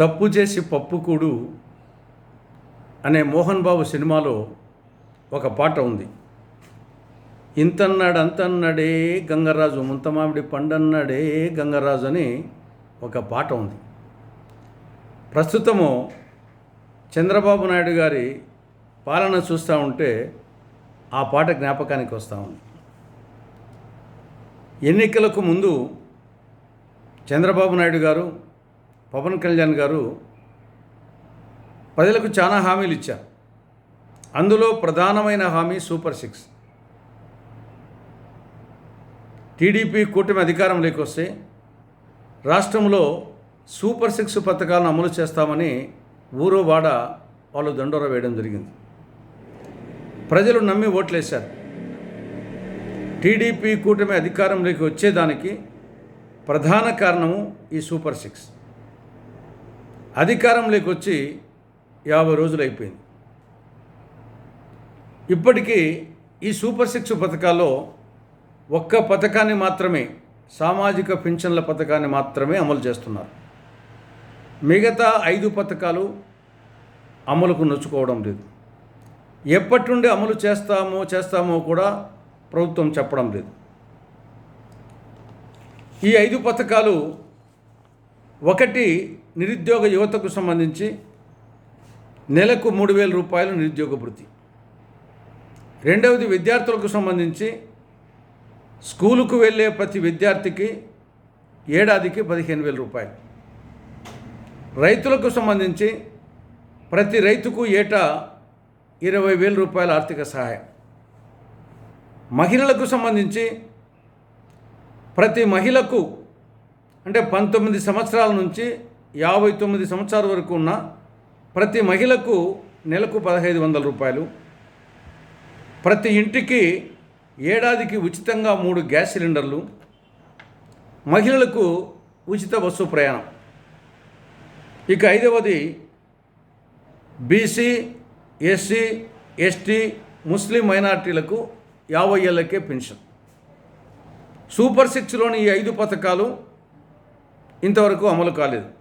తప్పు చేసి పప్పుకూడు అనే మోహన్ బాబు సినిమాలో ఒక పాట ఉంది. ఇంతన్నాడు అంతన్నాడే గంగరాజు ముంతమామిడి పండన్నాడే గంగరాజు అని ఒక పాట ఉంది. ప్రస్తుతము చంద్రబాబు నాయుడు గారి పాలన చూస్తూ ఉంటే ఆ పాట జ్ఞాపకానికి వస్తూ ఉంది. ఎన్నికలకు ముందు చంద్రబాబు నాయుడు గారు పవన్ కళ్యాణ్ గారు ప్రజలకు చాలా హామీలు ఇచ్చారు. అందులో ప్రధానమైన హామీ సూపర్ సిక్స్. టీడీపీ కూటమి అధికారంలోకి వస్తే రాష్ట్రంలో సూపర్ సిక్స్ పథకాలను అమలు చేస్తామని ఊరో వాడ వాళ్ళు దండోర వేయడం జరిగింది. ప్రజలు నమ్మి ఓట్లేశారు. టీడీపీ కూటమి అధికారంలోకి వచ్చేదానికి ప్రధాన కారణము ఈ సూపర్ సిక్స్. అధికారంలోకి వచ్చి యాభై రోజులు అయిపోయింది. ఇప్పటికీ ఈ సూపర్ సిక్స్ పథకాల్లో ఒక్క పథకాన్ని మాత్రమే సామాజిక పింఛన్ల పథకాన్ని మాత్రమే అమలు చేస్తున్నారు. మిగతా ఐదు పథకాలు అమలుకు నొచ్చుకోవడం లేదు. ఎప్పటి నుండి అమలు చేస్తామో చేస్తామో కూడా ప్రభుత్వం చెప్పడం లేదు. ఈ ఐదు పథకాలు ఒకటి నిరుద్యోగ యువతకు సంబంధించి నెలకు మూడు వేల రూపాయలు నిరుద్యోగ వృత్తి రెండవది విద్యార్థులకు సంబంధించి స్కూలుకు వెళ్ళే ప్రతి విద్యార్థికి ఏడాదికి పదిహేను వేల రూపాయలు. రైతులకు సంబంధించి ప్రతి రైతుకు ఏటా ఇరవై వేల రూపాయల ఆర్థిక సహాయం. మహిళలకు సంబంధించి ప్రతి మహిళకు అంటే పంతొమ్మిది సంవత్సరాల నుంచి యాభై తొమ్మిది సంవత్సరాల వరకు ఉన్న ప్రతి మహిళకు నెలకు పదహైదు వందల రూపాయలు. ప్రతి ఇంటికి ఏడాదికి ఉచితంగా మూడు గ్యాస్ సిలిండర్లు. మహిళలకు ఉచిత బస్సు ప్రయాణం. ఇక ఐదవది బీసీ ఎస్సీ ఎస్టీ ముస్లిం మైనార్టీలకు యాభై ఏళ్ళకే పెన్షన్. సూపర్ సిక్స్లోని ఈ ఐదు పథకాలు ఇంతవరకు అమలు కాలేదు.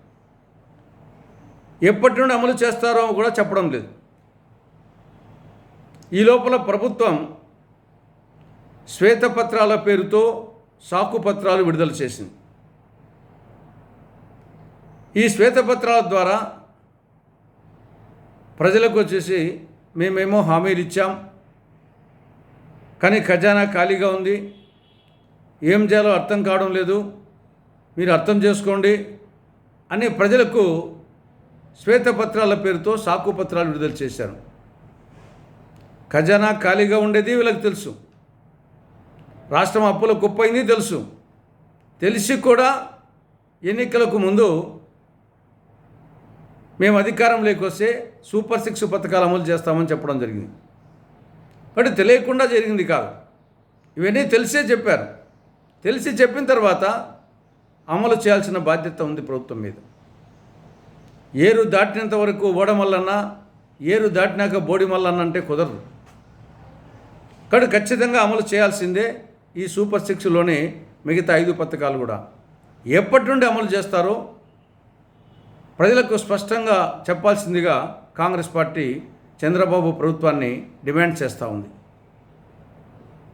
ఎప్పటి నుండి అమలు చేస్తారో కూడా చెప్పడం లేదు. ఈ లోపల ప్రభుత్వం శ్వేతపత్రాల పేరుతో సాకు పత్రాలు విడుదల చేసింది. ఈ శ్వేతపత్రాల ద్వారా ప్రజలకు వచ్చేసి మేమేమో హామీలు ఇచ్చాం. కానీ ఖజానా ఖాళీగా ఉంది. ఏం చేయాలో అర్థం కావడం లేదు. మీరు అర్థం చేసుకోండి అని ప్రజలకు శ్వేతపత్రాల పేరుతో సాకు పత్రాలు విడుదల చేశారు. ఖజానా ఖాళీగా ఉండేది వీళ్ళకి తెలుసు. రాష్ట్రం అప్పుల కుప్పైంది తెలుసు. తెలిసి కూడా ఎన్నికలకు ముందు మేము అధికారంలోకి వస్తే సూపర్ సిక్స్ పథకాలు అమలు చేస్తామని చెప్పడం జరిగింది. బట్ తెలియకుండా జరిగింది కాదు. ఇవన్నీ తెలిసే చెప్పారు. తెలిసి చెప్పిన తర్వాత అమలు చేయాల్సిన బాధ్యత ఉంది ప్రభుత్వం మీద. ఏరు దాటినంత వరకు ఓడమల్లన్నా ఏరు దాటినాక బోడిమల్లన్న అంటే కుదరదు. కానీ ఖచ్చితంగా అమలు చేయాల్సిందే ఈ సూపర్ సిక్స్లోని మిగతా ఐదు పథకాలు కూడా. ఎప్పటి నుండి అమలు చేస్తారో ప్రజలకు స్పష్టంగా చెప్పాల్సిందిగా కాంగ్రెస్ పార్టీ చంద్రబాబు ప్రభుత్వాన్ని డిమాండ్ చేస్తూ ఉంది.